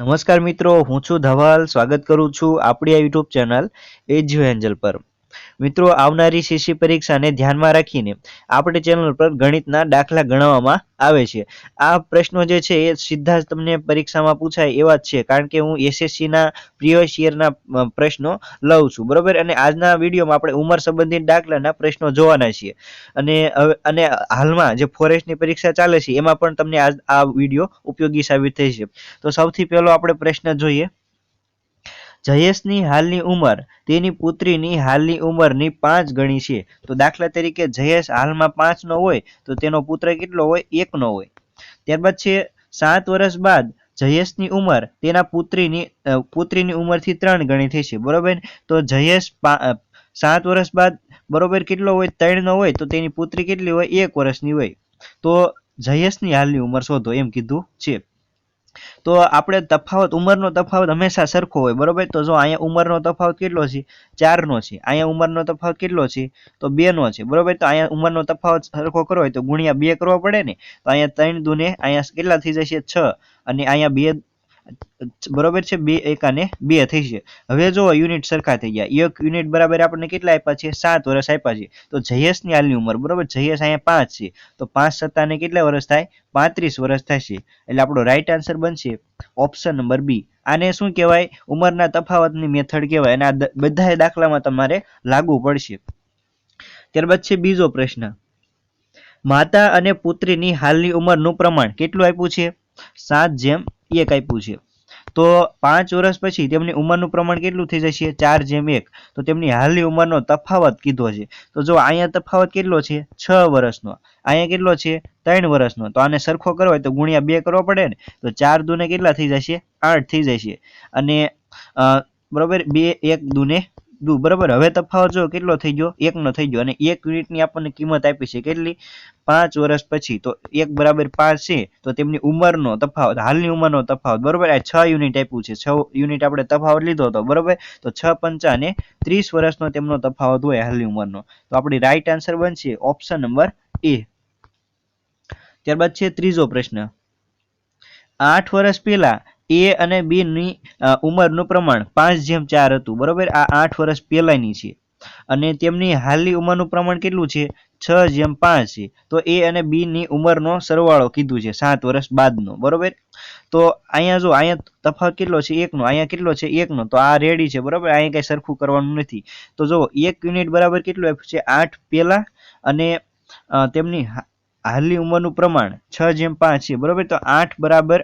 નમસ્કાર મિત્રો, હું છું ધવલ. સ્વાગત કરું છું આપણી આ યુટ્યુબ ચેનલ એજ્યુ એન્જલ પર. મિત્રો, આવનારી શિષ્ય પરીક્ષાને ધ્યાનમાં રાખીને આપણી ચેનલ પર ગણિતના દાખલા ગણવામાં આવે છે. આ પ્રશ્નો જે છે, એ સીધા જ તમને પરીક્ષામાં પૂછાય એવા જ છે, કારણ કે હું એસએસસીના પ્રિવિયસ યરના પ્રશ્નો લઉં છું, બરોબર? અને આજના વિડીયોમાં આપણે ઉંમર સંબંધિત દાખલાના પ્રશ્નો જોવાના છીએ. અને અને હાલમાં જે ફોરેસ્ટની પરીક્ષા ચાલે છે, એમાં પણ તમને આ આ વીડિયો ઉપયોગી સાબિત થઈ છે. તો સૌથી પહેલો આપણે પ્રશ્ન જોઈએ. જયેશની હાલની ઉંમર, તેની પુત્રીની હાલની ઉંમરની પાંચ ગણી છે. તો દાખલા તરીકે જયેશ હાલમાં પાંચનો હોય, તો તેનો પુત્ર કેટલો હોય? એકનો હોય. ત્યારબાદ છે, સાત વર્ષ બાદ જયેશની ઉંમર, તેના પુત્રીની પુત્રીની ઉંમરથી ત્રણ ગણી થઈ છે બરોબર? તો જયેશ સાત વર્ષ બાદ બરોબર કેટલો હોય? ત્રણનો હોય, તો તેની પુત્રી કેટલી હોય? એક વર્ષની હોય. તો જયેશની હાલની ઉંમર શોધો, એમ કીધું છે. તો આપણે તફાવત, ઉંમરનો તફાવત હંમેશા સરખો હોય, બરોબર? તો જો અહીંયા ઉંમરનો તફાવત કેટલો છે? ચારનો છે. અહીંયા ઉંમરનો તફાવત કેટલો છે? તો બે નો છે, બરોબર? તો અહીંયા ઉંમરનો તફાવત સરખો કરવો હોય તો ગુણ્યા બે કરવો પડે ને? તો અહીંયા ત્રણ દુને અહીંયા કેટલા થઈ જશે? છ. અને અહીંયા બે બરોબર છે? બે એકાને બે થઈ છે. હવે જો યુનિટ સરખા થઈ ગયા. એક યુનિટ બરાબર આપણને કેટલા આપ્યા છે? સાત વર્ષ આપ્યા છે. તો જયેશની હાલની ઉંમર, બરોબર? જયેશ અહીંયા પાંચ છે. તો પાંચ સત્તાને કેટલા વર્ષ થાય? પાંત્રીસ વર્ષ થશે. એટલે આપણો રાઈટ આન્સર બનશે ઓપ્શન નંબર બી આને શું કહેવાય? ઉંમરના તફાવતની મેથડ કહેવાય. અને આ બધા દાખલામાં તમારે લાગુ પડશે. ત્યારબાદ છે બીજો પ્રશ્ન. માતા અને પુત્રીની હાલની ઉંમરનું પ્રમાણ કેટલું આપ્યું છે? સાત જેમ એક આપ્યું છે. તો પાંચ વર્ષ પછી તેમની ઉંમરનું પ્રમાણ કેટલું થઈ જશે? ચાર જેમ એક. તો તેમની હાલની ઉંમરનો તફાવત કીધો છે. તો જો અહીંયા તફાવત કેટલો છે? છ વર્ષનો. અહીંયા કેટલો છે? ત્રણ વર્ષનો. તો આને સરખો કરવો હોય તો ગુણ્યા બે કરવો પડે ને? તો ચાર દુને કેટલા થઈ જશે? આઠ થઈ જશે. અને બરોબર? બે એક દુને દુ બરાબર? હવે તફાવત જો કેટલો થઈ ગયો? એકનો થઈ ગયો. અને એક યુનિટની આપણને કિંમત આપી છે કેટલી? પાંચ વર્ષ પછી. તો એક બરાબર પાંચ છે. તો તેમની ઉંમરનો તફાવત, હાલની ઉંમરનો તફાવત, બરોબર? આ છ યુનિટ આપ્યું છે. છ યુનિટ આપણે તફાવત લીધો હતો, બરોબર? તો છ પંચાને ત્રીસ વર્ષનો તેમનો તફાવત હોય હાલની ઉંમરનો. તો આપણી રાઈટ આન્સર બનશે ઓપ્શન નંબર એ ત્યારબાદ છે ત્રીજો પ્રશ્ન. આઠ વર્ષ પહેલા એ અને બી ની ઉંમરનું પ્રમાણ પાંચ જેમ ચાર હતું. બરોબર? આ આઠ વર્ષ પહેલાની છે. અને તેમની હાલની ઉંમરનું પ્રમાણ કેટલું છે? છ જેમ પાંચ છે. તો એ અને બી ની ઉંમરનો સરવાળો કીધું છે, સાત વર્ષ બાદનો. બરોબર? તો અહીંયા જો, અહીંયા તફાવત કેટલો છે? એકનો. અહીંયા કેટલો છે? એકનો. તો આ રેડી છે. બરોબર? અહીંયા કઈ સરખું કરવાનું નથી. તો જો, એક યુનિટ બરાબર કેટલું આપ્યું છે? આઠ પહેલા અને તેમની હાલની ઉંમરનું પ્રમાણ છ જેમ પાંચ છે. બરોબર? તો આઠ બરાબર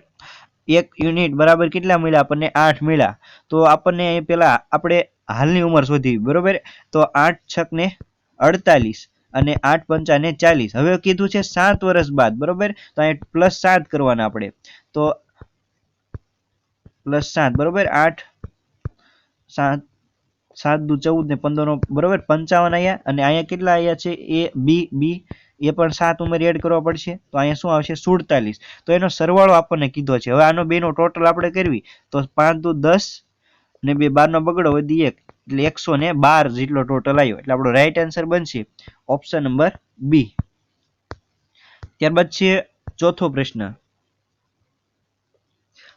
એક યુનિટ બરાબર કેટલા મળ્યા? આપણને આઠ મળ્યા. તો આપણને પેલા આપણે હાલની ઉંમર શોધી બરોબર? તો આઠ છક ને અડતાલીસ અને આઠ પંચાને ચાલીસ. હવે કીધું છે સાત વર્ષ બાદ, બરોબર? તો પ્લસ સાત કરવાના આપણે. તો પ્લસ સાત, બરોબર? આઠ, સાત સાત દુ ચૌદ ને પંદર બરોબર? પંચાવન અહીંયા અને અહીંયા કેટલા અહીંયા છે? એ, બી બી, એ પણ સાત ઉંમર એડ કરવા પડશે. તો અહીંયા શું આવશે? સુડતાલીસ. તો એનો સરવાળો આપણને કીધો છે. હવે આનો બેનો ટોટલ આપણે કરવી. તો પાંચ દુ દસ ને બે, બારનો બગડો વધી એક. એટલે એકસો ને બાર જેટલો ટોટલ આવ્યો એટલે આપણો રાઈટ આન્સર બનશે ઓપ્શન નંબર બી ત્યારબાદ છે ચોથો પ્રશ્ન.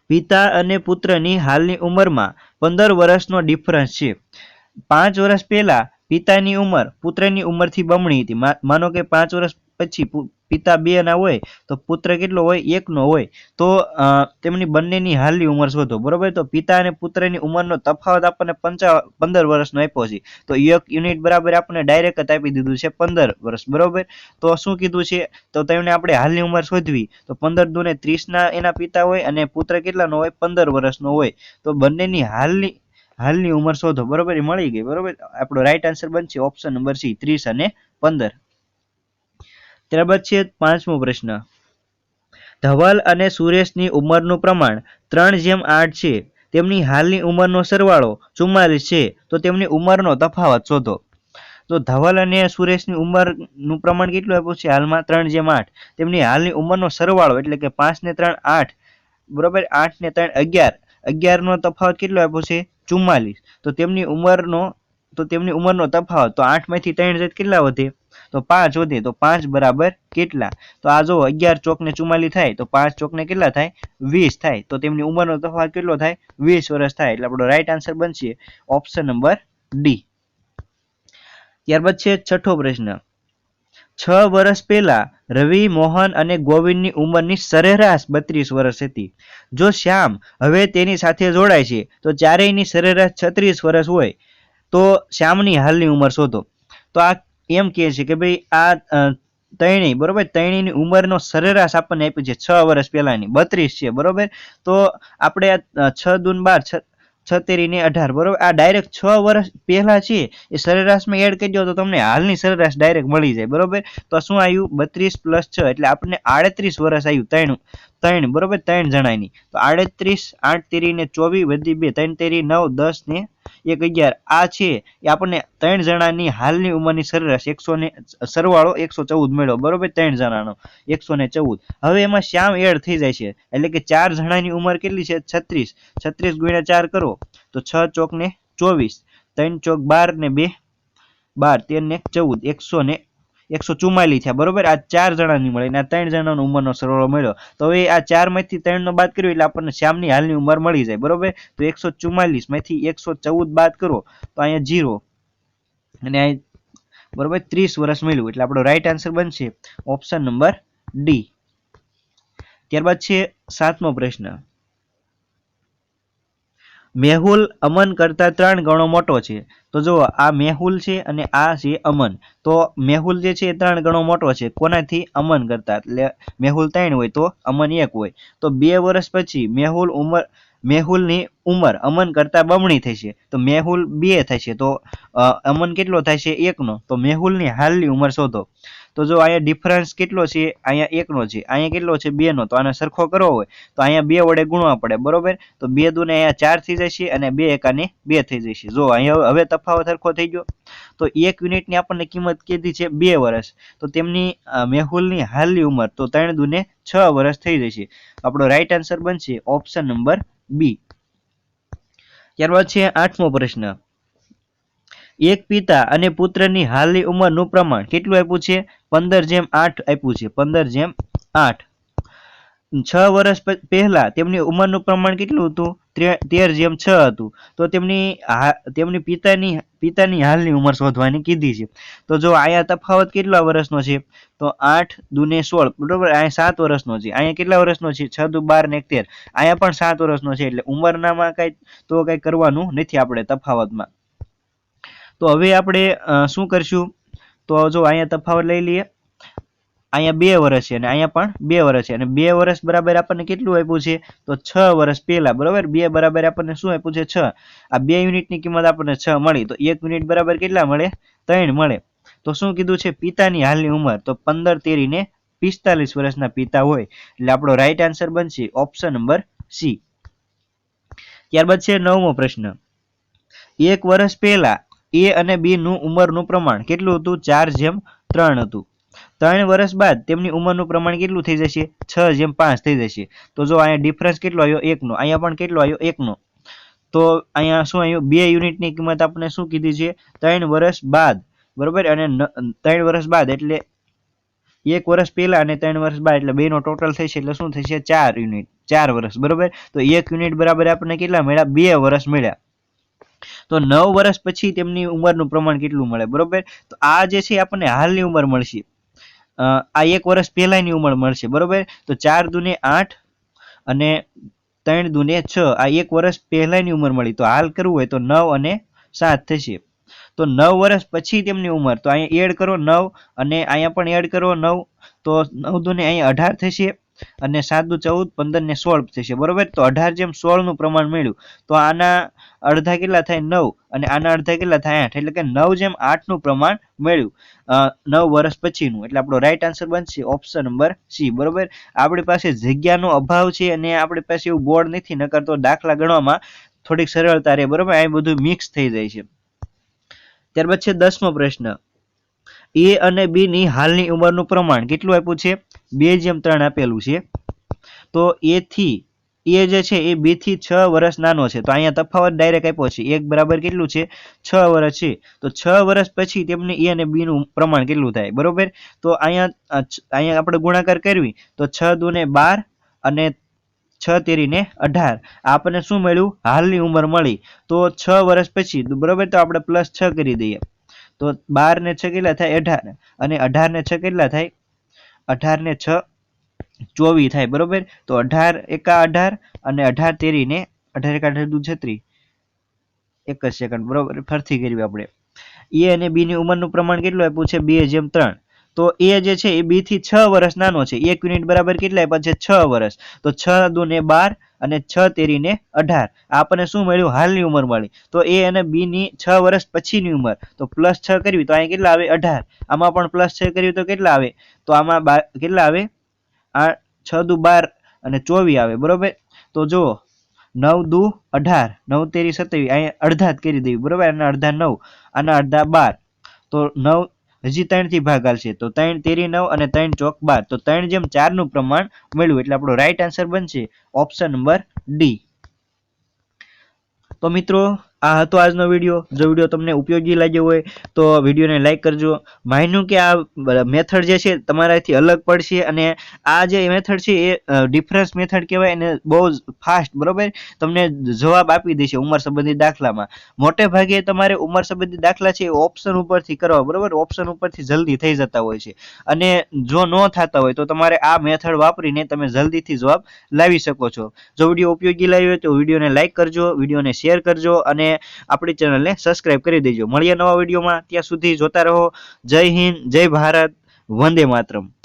પિતા અને પુત્રની હાલની ઉંમરમાં પંદર વર્ષનો ડિફરન્સ છે. પાંચ વર્ષ પહેલા પિતાની ઉંમર પુત્રની ઉંમરથી બમણી હતી. માનો કે પાંચ વર્ષ પછી પિતા બે ના હોય, તો પુત્ર કેટલો હોય? એકનો હોય. તો તેમની બંનેની હાલની ઉંમર શોધો, બરોબર? તો પિતા અને પુત્રની ઉંમરનો તફાવત આપણને પંચા, પંદર વર્ષનો આપ્યો છે. તો એક યુનિટ બરાબર આપણને ડાયરેક્ટ આપી દીધું છે પંદર વર્ષ, બરોબર? તો શું કીધું છે? તો તેમને આપણે હાલની ઉંમર શોધવી. તો પંદર દુને ત્રીસના એના પિતા હોય અને પુત્ર કેટલાનો હોય? પંદર વર્ષનો હોય. તો બંનેની હાલની હાલની ઉંમર શોધો, બરોબર? મળી ગઈ, બરોબર? આપણો રાઈટ આન્સર બનશે ઓપ્શન નંબર સી, ત્રીસ અને પંદર. ત્યારબાદ છે પાંચમો પ્રશ્ન. ધવલ અને સુરેશની ઉંમરનું પ્રમાણ ત્રણ જેમ આઠ છે. તેમની હાલની ઉંમરનો સરવાળો ચુમ્માલીસ છે. તો તેમની ઉંમરનો તફાવત શોધો. તો ધવલ અને સુરેશની ઉંમરનું પ્રમાણ કેટલું આપ્યું છે? હાલમાં ત્રણ જેમ આઠ. તેમની હાલની ઉંમરનો સરવાળો એટલે કે પાંચ ને ત્રણ આઠ, બરોબર? આઠ ને ત્રણ અગિયાર. અગિયારનો તફાવત કેટલો આપ્યો છે? ચુમ્માલીસ. તો તેમની ઉંમરનો તો તેમની ઉંમરનો તફાવત તો આઠમાંથી ત્રણ જાય કેટલા વધે? તો પાંચ વધે, તો પાંચ બરાબર કેટલા? તો આ જો અગિયાર ચોક ને ચુમાલી થાય, તો પાંચ ચોક ને કેટલા થાય? વીસ થાય. તો તેમની ઉંમરનો તફાવત કેટલો થાય? વીસ વર્ષ થાય. એટલે આપણો રાઈટ આન્સર બનશે ઓપ્શન નંબર ડી ત્યારબાદ છે છઠ્ઠો પ્રશ્ન. છ વર્ષ પહેલા રવિ, મોહન અને ગોવિંદની ઉંમરની સરેરાશ બત્રીસ વર્ષ હતી. જો શ્યામ હવે તેની સાથે જોડાય છે, તો ચારેયની સરેરાશ છત્રીસ વર્ષ હોય. તો શ્યામની હાલની ઉંમર શોધો. તો આ એમ કહે છે કે ભાઈ, આ તૈણી, બરોબર? ત્રણેયની ઉંમરનો સરેરાશ આપણને આપ્યું છે છ વર્ષ પહેલાની, બત્રીસ છે, બરોબર? તો આપણે આ છ દૂન બાર છતેરી ને અઢાર, બરોબર? આ ડાયરેક્ટ છ વર્ષ પહેલા છે, એ સરેરાશમાં એડ કરી દો તો તમને હાલની સરેરાશ ડાયરેક્ટ મળી જાય, બરોબર? તો શું આવ્યું? બત્રીસ પ્લસ છ, એટલે આપણને આડત્રીસ વર્ષ આવ્યું ત્રણ ત્રણ, બરોબર? ત્રણ જણાની. તો આડત્રીસ, આઠ, તેરી ને ચોવીસ વધી બે, ત્રણ, તેરી, નવ, દસ ને એક અગિયાર. આ છે એ આપણને ત્રણ જણાની હાલની ઉંમરની સરેરાશ એકસો ને સરવાળો એકસો ચૌદ મેળવો. બરોબર? ત્રણ જણાનો. એકસો ને ચૌદ. હવે એમાં શ્યામ એડ થઈ જાય છે. એટલે કે ચાર જણાની ઉંમર કેટલી છે? છત્રીસ. છત્રીસ ગુણ્યા ચાર કરો. તો છ ચોક ને ચોવીસ. ત્રણ ચોક બાર ને બે. બાર. તેર ને ચૌદ. એકસો ને એકસો ચુમ્માલીસ થયા, બરોબર? આ ચાર જણાની મળે અને આ ત્રણ જણાનો ઉંમરનો સરવાળો મળ્યો. તો હવે આ ચારમાંથી ત્રણનો બાદ કર્યો એટલે આપણને શ્યામની હાલની ઉંમર મળી જાય, બરોબર? તો એકસો ચુમ્માલીસમાંથી એકસો ચૌદ બાદ કરો, તો અહીંયા જીરો અને અહીં બરોબર ત્રીસ વર્ષ મળ્યું, એટલે આપણો રાઈટ આન્સર બનશે ઓપ્શન નંબર ડી ત્યારબાદ છે સાતમો પ્રશ્ન. મેહુલ અમન કરતા ત્રણ ગણો મોટો છે. તો જુઓ, આ મેહુલ છે અને આ છે અમન. તો મેહુલ જે છે એ ત્રણ ગણો મોટો છે. કોનાથી? અમન કરતા. એટલે મેહુલ ત્રણ હોય તો અમન એક હોય. તો બે વર્ષ પછી મેહુલ ઉંમર, મેહુલની ઉંમર અમન કરતા બમણી થશે તો મેહુલ બે થશે તો અમન કેટલો થશે એકનો. તો મેહુલની હાલની ઉંમર શોધો. તો જો અહીંયા ડિફરન્સ કેટલો છે, અહીંયા એકનો છે, અહીંયા કેટલો છે, બેનો, તો આને સરખો કરવો હોય, તો અહીંયા બે વડે ગુણવા પડે, બરોબર? તો બે દુને અહીંયા ચાર થઈ જશે અને બે એકાને બે થઈ જશે. જો અહીંયા હવે તફાવત સરખો થઈ ગયો. તો એક યુનિટની આપણને કિંમત કીધી છે બે વર્ષ તો તેમની મેહુલની હાલની ઉંમર તો ત્રણ દુને છ વર્ષ થઈ જશે. આપણો રાઈટ આન્સર બનશે ઓપ્શન નંબર બી ત્યારબાદ છે આઠમો પ્રશ્ન. એક પિતા અને પુત્રની હાલની ઉંમરનું પ્રમાણ કેટલું આપ્યું છે? પંદર જેમ આઠ આપ્યું છે. પંદર જેમ આઠ. છ વર્ષ પહેલા તેમની ઉંમરનું પ્રમાણ કેટલું હતું? ત્રે- જેમ છ હતું. તો તેમની તેમની પિતાની પિતાની હાલની ઉંમર શોધવાની કીધી છે. તો જો અહીંયા તફાવત કેટલા વર્ષનો છે? તો આઠ દુને સોળ, બરોબર? અહીંયા સાત વર્ષનો છે. અહીંયા કેટલા વર્ષનો છે? છ દુ બાર ને તેર અહીંયા પણ સાત વર્ષનો છે. એટલે ઉંમરનામાં કઈ તો કઈ કરવાનું નથી આપણે તફાવતમાં. તો હવે આપણે શું કરશું? તો જો અહીંયા તફાવત લઈ લઈએ. અહીંયા બે વર્ષ છે અને અહીંયા પણ બે વર્ષ છે. અને બે વર્ષ બરાબર આપણને કેટલું આપ્યું છે? તો છ વર્ષ પહેલા, બરાબર? બે બરાબર આપણને શું આપ્યું છે? છ. આ બે યુનિટની કિંમત આપણને છ મળી. તો એક યુનિટ બરાબર કેટલા મળે? ત્રણ મળે. તો શું કીધું છે? પિતાની હાલની ઉંમર. તો પંદર તેરીને પિસ્તાલીસ વર્ષના પિતા હોય. એટલે આપણો રાઈટ આન્સર બનશે ઓપ્શન નંબર સી ત્યારબાદ છે નવમો પ્રશ્ન. એક વર્ષ પહેલા એ અને બી નું ઉંમરનું પ્રમાણ કેટલું હતું? ચાર જેમ ત્રણ હતું. ત્રણ વર્ષ બાદ તેમની ઉંમરનું પ્રમાણ કેટલું થઈ જશે? છ જેમ પાંચ થઈ જશે. તો જો અહીંયા ડિફરન્સ કેટલો આવ્યો? એકનો. અહીંયા પણ કેટલો આવ્યો? એકનો. તો અહીંયા શું આવ્યું? બે યુનિટની કિંમત આપણે શું કીધી છે? ત્રણ વર્ષ બાદ. બરોબર? અને ત્રણ વર્ષ બાદ એટલે એક વર્ષ પહેલા અને ત્રણ વર્ષ બાદ એટલે બેનો ટોટલ થશે એટલે શું થશે? ચાર યુનિટ. ચાર વર્ષ. બરોબર? તો એક યુનિટ બરાબર આપણને કેટલા મળ્યા? બે વર્ષ મળ્યા. તો નવ વર્ષ પછી તેમની ઉંમરનું પ્રમાણ કેટલું મળે, બરોબર? તો આ જે છે આપણને હાલની ઉંમર મળશે. આ એક વર્ષ પહેલાની ઉંમર મળશે, બરોબર? તો ચાર દુને આઠ અને ત્રણ દુને છ, આ એક વર્ષ પહેલાની ઉંમર મળી. તો હાલ કરવું હોય તો નવ અને સાત થશે. તો નવ વર્ષ પછી તેમની ઉંમર, તો અહીંયા એડ કરો નવ અને અહીંયા પણ એડ કરો નવ, તો નવ દુને અહીંયા અઢાર થશે. અને સાદું ચૌદ, પંદર ને સોળ થશે. બરોબર? તો અઢાર જેમ સોળનું પ્રમાણ મળ્યું, તો આના અડધા કેટલા થાય? નવ. અને આના અડધા કેટલા થાય? આઠ. એટલે કે નવ જેમ આઠનું પ્રમાણ મળ્યું. નવ વર્ષ પછીનું. એટલે આપણો રાઈટ આન્સર બનશે ઓપ્શન નંબર સી બરોબર? આપણી પાસે જગ્યાનો અભાવ છે અને આપણી પાસે એવું બોર્ડ નથી, નકર તો દાખલા ગણવામાં થોડીક સરળતા રહે. બરોબર? આ બધું મિક્સ થઈ જાય છે. ત્યારબાદ છે દસમો પ્રશ્ન. એ અને બી ની હાલની ઉંમરનું પ્રમાણ કેટલું આપ્યું છે? બે જેમ ત્રણ આપેલું છે. તો એ થી એ જે છે, એ બેથી છ વર્ષ નાનો છે. તો અહીંયા તફાવત ડાયરેક્ટ આપ્યો છે. એક બરાબર કેટલું છે? છ વર્ષ છે. તો છ વર્ષ પછી તેમને એ અને બી નું પ્રમાણ કેટલું થાય? બરોબર? તો અહીંયા અહીંયા આપણે ગુણાકાર કરવી. તો છ દુને બાર અને છ તેરીને અઢાર. આપણને શું મળ્યું? હાલની ઉંમર મળી. તો છ વર્ષ પછી, બરોબર? તો આપણે પ્લસ છ કરી દઈએ. તો બાર ને છ કેટલા થાય? અઢાર. અને અઢાર ને છ કેટલા થાય? અઢાર ને છ ચોવીસ થાય, બરોબર? તો અઢાર એકા અઢાર અને અઢાર તેરીને અઢાર એકા અઢાર દુ છત્રી. એક જ સેકન્ડ બરોબર? ફરીથી કરવી આપણે. એ અને બી ની ઉંમરનું પ્રમાણ કેટલું આપ્યું છે? બે જેમ ત્રણ. તો એ જે છે, એ બી થી છ વર્ષ નાનો છે. એક યુનિટ બરાબર કેટલા આપ્યા છે? છ વર્ષ. તો છ દુને બાર અને છ તેરીને અઢાર. આપણને શું મળ્યું? હાલની ઉંમર મળી. તો એ અને બી ની છ વર્ષ પછીની ઉંમર. તો પ્લસ છ કરવી તો અહીંયા કેટલા આવે? અઢાર. આમાં પણ પ્લસ છ કરવી તો કેટલા આવે? તો આમાં કેટલા આવે? આ છ દુ બાર અને ચોવીસ આવે. બરોબર? તો જુઓ. નવ દુ અઢાર. નવ તેરી સત્યાવીસ. અહીંયા અડધા જ કરી દેવી. બરોબર? અને અડધા નવ. અને અડધા બાર. તો નવ હજી ત્રણથી ભાગ આવશે તો ત્રણ તેરી નવ અને ત્રણ ચોક બાર. તો ત્રણ જેમ ચારનું પ્રમાણ મળ્યું એટલે આપણો રાઈટ આન્સર બનશે ઓપ્શન નંબર ડી તો મિત્રો આ હતો આજનો વીડિયો જો વીડિયો તમને ઉપયોગી લાગ્યો હોય, તો વિડીયોને લાઈક કરજો. માન્યું કે આ મેથડ જે છે, તમારાથી અલગ પડશે અને આ જે મેથડ છે, એ ડિફરન્સ મેથડ કહેવાય અને બહુ ફાસ્ટ બરોબર? તમને જવાબ આપી દેશે ઉંમર સંબંધિત દાખલામાં. મોટે ભાગે તમારે ઉંમર સંબંધિત દાખલા છે, એ ઓપ્શન ઉપરથી કરવા, બરોબર? ઓપ્શન ઉપરથી જલ્દી થઈ જતા હોય છે. અને જો ન થતા હોય, તો તમારે આ મેથડ વાપરીને તમે જલ્દીથી જવાબ લાવી શકો છો. જો વીડિયો ઉપયોગી લાગ્યો હોય, તો વિડીયોને લાઈક કરજો વિડીયોને શેર કરજો અને આપણી ચેનલને સબસ્ક્રાઇબ કરી દેજો. મળીએ નવા વિડીયોમાં. ત્યાં સુધી જોતા રહો. જય હિન્દ, જય ભારત, વંદે માતરમ.